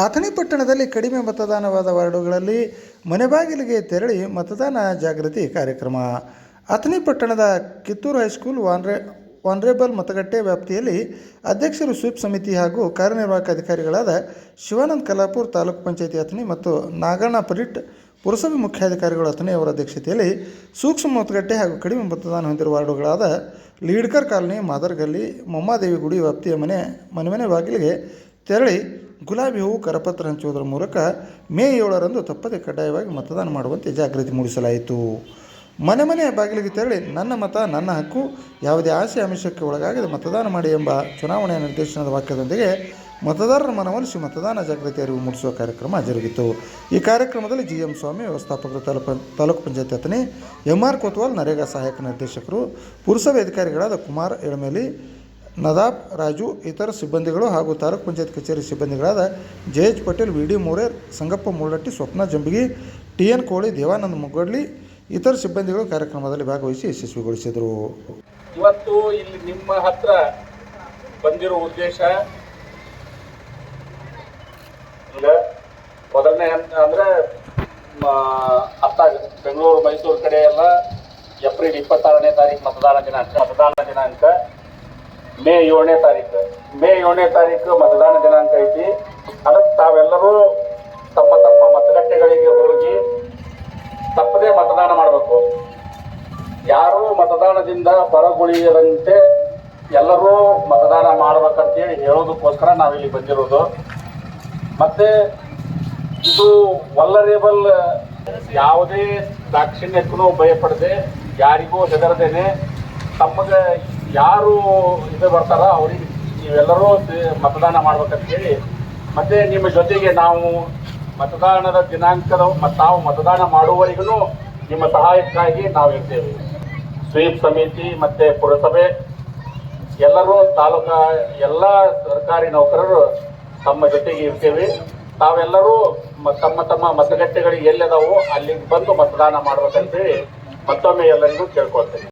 ಅಥಣಿ ಪಟ್ಟಣದಲ್ಲಿ ಕಡಿಮೆ ಮತದಾನವಾದ ವಾರ್ಡುಗಳಲ್ಲಿ ಮನೆ ಬಾಗಿಲಿಗೆ ತೆರಳಿ ಮತದಾನ ಜಾಗೃತಿ ಕಾರ್ಯಕ್ರಮ. ಅಥಣಿ ಪಟ್ಟಣದ ಕಿತ್ತೂರು ಹೈಸ್ಕೂಲ್ ವಾನ್ರೆ, ವಾನ್ರೇಬಲ್ ಮತಗಟ್ಟೆ ವ್ಯಾಪ್ತಿಯಲ್ಲಿ ಅಧ್ಯಕ್ಷರು ಸ್ವೀಪ್ ಸಮಿತಿ ಹಾಗೂ ಕಾರ್ಯನಿರ್ವಾಹಕ ಅಧಿಕಾರಿಗಳಾದ ಶಿವಾನಂದ್ ಕಲಾಪುರ್ ತಾಲೂಕು ಪಂಚಾಯತಿ ಅಥಣಿ ಮತ್ತು ನಾಗಣ್ಣ ಪರಿಟ್ ಪುರಸಭೆ ಮುಖ್ಯಾಧಿಕಾರಿಗಳು ಅಥಣಿ ಅವರ ಅಧ್ಯಕ್ಷತೆಯಲ್ಲಿ ಸೂಕ್ಷ್ಮ ಮತಗಟ್ಟೆ ಹಾಗೂ ಕಡಿಮೆ ಮತದಾನ ಹೊಂದಿರುವ ವಾರ್ಡುಗಳಾದ ಲೀಡ್ಕರ್ ಕಾಲೋನಿ, ಮಾದರ್ಗಲ್ಲಿ ಮೊಮ್ಮಾದೇವಿ ಗುಡಿ ವ್ಯಾಪ್ತಿಯ ಮನೆ ಮನೆ ಮನೆ ಬಾಗಿಲಿಗೆ ತೆರಳಿ ಗುಲಾಬಿ ಹೂವು ಕರಪತ್ರ ಹಂಚುವುದರ ಮೂಲಕ ಮೇ ಏಳರಂದು ತಪ್ಪದೆ ಕಡ್ಡಾಯವಾಗಿ ಮತದಾನ ಮಾಡುವಂತೆ ಜಾಗೃತಿ ಮೂಡಿಸಲಾಯಿತು. ಮನೆ ಮನೆಯ ಬಾಗಿಲಿಗೆ ತೆರಳಿ ನನ್ನ ಮತ, ನನ್ನ ಹಕ್ಕು, ಯಾವುದೇ ಆಸೆ ಆಮಿಷಕ್ಕೆ ಒಳಗಾಗದೆ ಮತದಾನ ಮಾಡಿ ಎಂಬ ಚುನಾವಣೆಯ ನಿರ್ದೇಶನದ ವಾಕ್ಯದೊಂದಿಗೆ ಮತದಾರರ ಮನವೊಲಿಸಿ ಮತದಾನ ಜಾಗೃತಿ ಅರಿವು ಮೂಡಿಸುವ ಕಾರ್ಯಕ್ರಮ ಜರುಗಿತು. ಈ ಕಾರ್ಯಕ್ರಮದಲ್ಲಿ ಜಿ ಎಂ ಸ್ವಾಮಿ, ವ್ಯವಸ್ಥಾಪಕರು, ತಾಲೂಕು ತಾಲೂಕು ಪಂಚಾಯತ್ ಅತನಿ ಎಂ ಆರ್ ಕೊತ್ವಾಲ್, ನರೇಗಾ ಸಹಾಯಕ ನಿರ್ದೇಶಕರು, ಪುರಸಭೆ ಅಧಿಕಾರಿಗಳಾದ ಕುಮಾರ್ ಎಳಮೇಲಿ ನದಾಬ್, ರಾಜು, ಇತರ ಸಿಬ್ಬಂದಿಗಳು ಹಾಗೂ ತಾಲೂಕು ಪಂಚಾಯತ್ ಕಚೇರಿ ಸಿಬ್ಬಂದಿಗಳಾದ J H Patel V D More Sangappa Mullatti, Swapna Jambigi, T N Koli, Devananda Muggadli ಇತರ ಸಿಬ್ಬಂದಿಗಳು ಕಾರ್ಯಕ್ರಮದಲ್ಲಿ ಭಾಗವಹಿಸಿ ಯಶಸ್ವಿಗೊಳಿಸಿದರು. ಇವತ್ತು ಇಲ್ಲಿ ನಿಮ್ಮ ಹತ್ರ ಬಂದಿರೋ ಉದ್ದೇಶ ಮೊದಲನೇ ಹಂತ ಅಂದ್ರೆ ಆಗುತ್ತೆ. ಬೆಂಗಳೂರು, ಮೈಸೂರು ಕಡೆ ಎಲ್ಲ ಏಪ್ರಿಲ್ ಇಪ್ಪತ್ತಾರನೇ ತಾರೀಕು ಮತದಾನ ದಿನಾಂಕ ಮತದಾನ ದಿನಾಂಕ. ಮೇ ಏಳನೇ ತಾರೀಕು. ಮೇ ಏಳನೇ ತಾರೀಕು ಮತದಾನ ದಿನಾಂಕ ಐತಿ. ಅದಕ್ಕೆ ತಾವೆಲ್ಲರೂ ತಮ್ಮ ತಮ್ಮ ಮತಗಟ್ಟೆಗಳಿಗೆ ಹೋಗಿ ತಪ್ಪದೇ ಮತದಾನ ಮಾಡಬೇಕು. ಯಾರೂ ಮತದಾನದಿಂದ ಹೊರಗುಳಿಯದಂತೆ ಎಲ್ಲರೂ ಮತದಾನ ಮಾಡ್ಬೇಕಂತೇಳಿ ಹೇಳೋದಕ್ಕೋಸ್ಕರ ನಾವಿಲ್ಲಿ ಬಂದಿರೋದು. ಮತ್ತೆ ಇದು ವಲ್ಲರೇಬಲ್ ಯಾವುದೇ ದಾಕ್ಷಿಣ್ಯಕ್ಕೂ ಭಯಪಡದೆ ಯಾರಿಗೂ ಹೆದರದೇನೆ ತಮಗೆ ಯಾರು ಇದು ಬರ್ತಾರ ಅವ್ರಿಗೆ ನೀವೆಲ್ಲರೂ ಮತದಾನ ಮಾಡ್ಬೇಕಂತ ಹೇಳಿ, ಮತ್ತೆ ನಿಮ್ಮ ಜೊತೆಗೆ ನಾವು ಮತದಾನದ ದಿನಾಂಕದ ಮತ್ತು ತಾವು ಮತದಾನ ಮಾಡುವವರೆಗೂ ನಿಮ್ಮ ಸಹಾಯಕ್ಕಾಗಿ ನಾವು ಇರ್ತೇವೆ ಸ್ವೀಪ್ ಸಮಿತಿ ಮತ್ತೆ ಪುರಸಭೆ, ಎಲ್ಲರೂ ತಾಲೂಕಾ ಎಲ್ಲ ಸರ್ಕಾರಿ ನೌಕರರು ತಮ್ಮ ಜೊತೆಗೆ ಇರ್ತೇವೆ. ತಾವೆಲ್ಲರೂ ತಮ್ಮ ತಮ್ಮ ಮತಗಟ್ಟೆಗಳು ಎಲ್ಲಿದಾವೋ ಅಲ್ಲಿಗೆ ಬಂದು ಮತದಾನ ಮಾಡ್ಬೇಕಂತೇಳಿ ಮತ್ತೊಮ್ಮೆ ಎಲ್ಲರಿಗೂ ಕೇಳ್ಕೊಳ್ತೇನೆ.